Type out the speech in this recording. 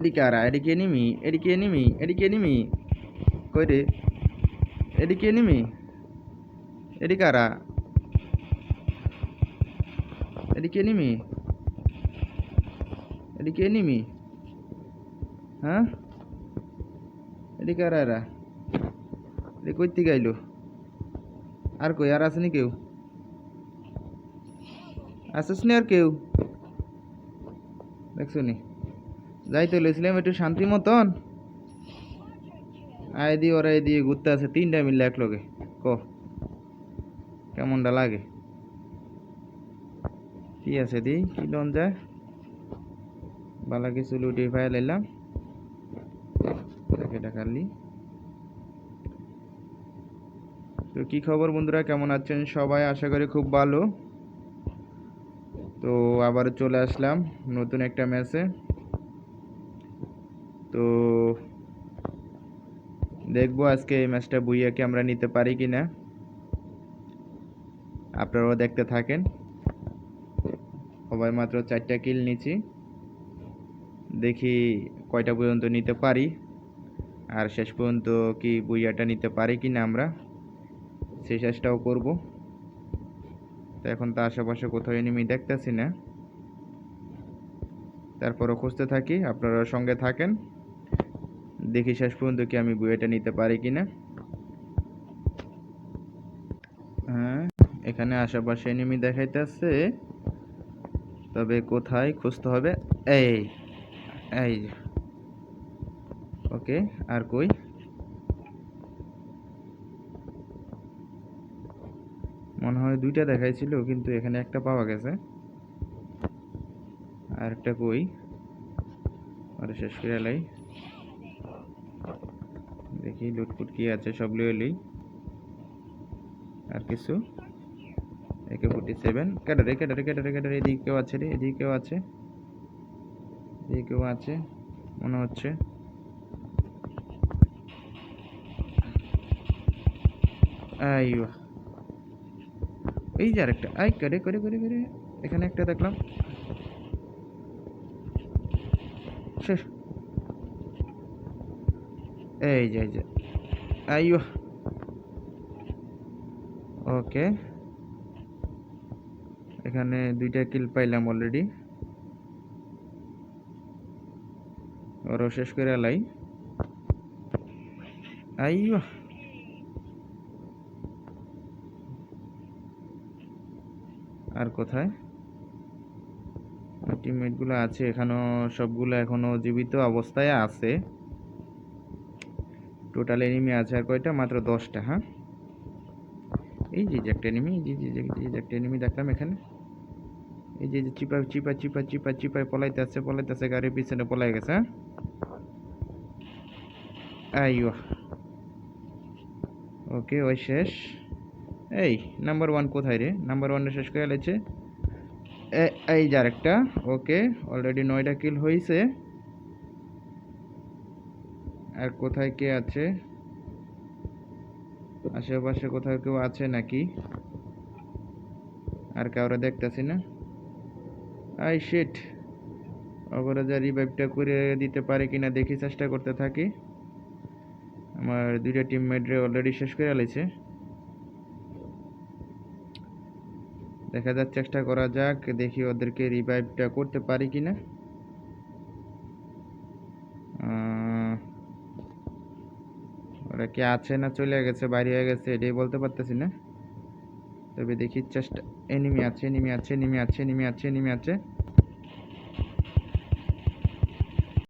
এদিকে আরা, এদিকে নিমি এদিকে নিমি এদিকে নিমি। কই রে? এদিকে নিমি, এদিকে আরা। এদিকে নিমি এদিকে নিমি। হ্যাঁ? এদিকে আরা এরা এদিকে কই থেকে আইলো আর কই, আর আসেনি কেউ? আসিস নি আর কেউ? দেখছ নি যাইতে লইছিলাম একটু শান্তি মতন। আয় দিয়ে, ওরা দিয়ে ঘুরতে আছে তিনটা মিললে এক লগে ক? কেমনটা লাগে? কি আছে দি? কি লোন যায়? বালা কিছু লুটি ফাইল এলাম টাকালি তো কি খবর বন্ধুরা, কেমন আছেন সবাই? আশা করি খুব ভালো। তো আবার চলে আসলাম নতুন একটা ম্যাচে। তো দেখব আজকে এই ম্যাচটা বুইয়াকে আমরা নিতে পারি কি না। আপনারাও দেখতে থাকেন। সবাই মাত্র চারটা কিল নিচ্ছি। দেখি কয়টা পর্যন্ত নিতে পারি। আর শেষ পর্যন্ত কি বুইয়াটা নিতে পারি কি না আমরা। সেই শেষটাও করব। তো এখন তো আশেপাশে কোথাও এনিমি দেখতেছি না। তারপরও খুঁজতে থাকি আপনারা সঙ্গে থাকেন। দেখি শেষ পর্যন্ত কি আমি বুয়েটা নিতে পারি কিনা। হ্যাঁ এখানে আশেপাশে এনিমি দেখাইতেছে। তবে কোথায় খুঁজতে হবে? এই এই ওকে, আর কই? মনে হয় দুইটা দেখাইছিল, কিন্তু এখানে একটা পাওয়া গেছে। আর একটা কই? আর শেষ করে দেখি লুটপুট কি আছে, সব লিয়ে লই। আর কিছু? একে ফোর্টি সেভেন ক্যাটারে ক্যাটারে ক্যাটারে ক্যাটারে এদিকে কেউ আছে রে, এদিকে কেউ আছে। এদিকে কেউ আছে, মনে হচ্ছে। আইয়া এই যে আরেকটা। আই, করে করে করে করে। এখানে একটা দেখলাম। শেষ। এই যে এই যে। আইয়ো। ওকে। এখানে দুইটা কিল পাইলাম অলরেডি ওরও শেষ করে এলাই। আইয়ো। আর কোথায়? টিমমেটগুলো আছে, এখানেও সবগুলো এখনও জীবিত অবস্থায় আছে। টোটাল এনিমি আছে আর কয়টা? মাত্র দশটা হ্যাঁ? এই যে যে একটা এনিমি এই যে যে একটা এনিমি দেখলাম এখানে। এই যে চিপা চিপা চিপা চিপা, চিপায় পলাইতে আছে পলাইতে আছে, গাড়ির পিছনে পলাই গেছে হ্যাঁ? ওকে, ওই শেষ। এই নাম্বার ওয়ান কোথায় রে? নাম্বার ওয়ানটা শেষ করে গেছে এই যে একটা ওকে অলরেডি নয়টা কিল হয়েছে আর কোথায় কে আছে? আশেপাশে কোথাও কেউ আছে নাকি? আর কাউরে দেখতেছি না? I shit! ওপরে যা রিভাইভটা করে দিতে পারে কিনা দেখি চেষ্টা করতে থাকি। আমার দুইটা টিমমেটরে অলরেডি শেষ করে আলেছে দেখা যাক চেষ্টা করা যাক, দেখি ওদেরকে রিভাইভটা করতে পারি কিনা। ওরা কি আছে না চলে গেছে বাইরে হয়ে গেছে, এটাই বলতে পারতেছি না। তবে দেখি চেষ্টা এনিমি আছে এনিমি আছে এনিমি আছে এনিমি আছে এনিমি আছে।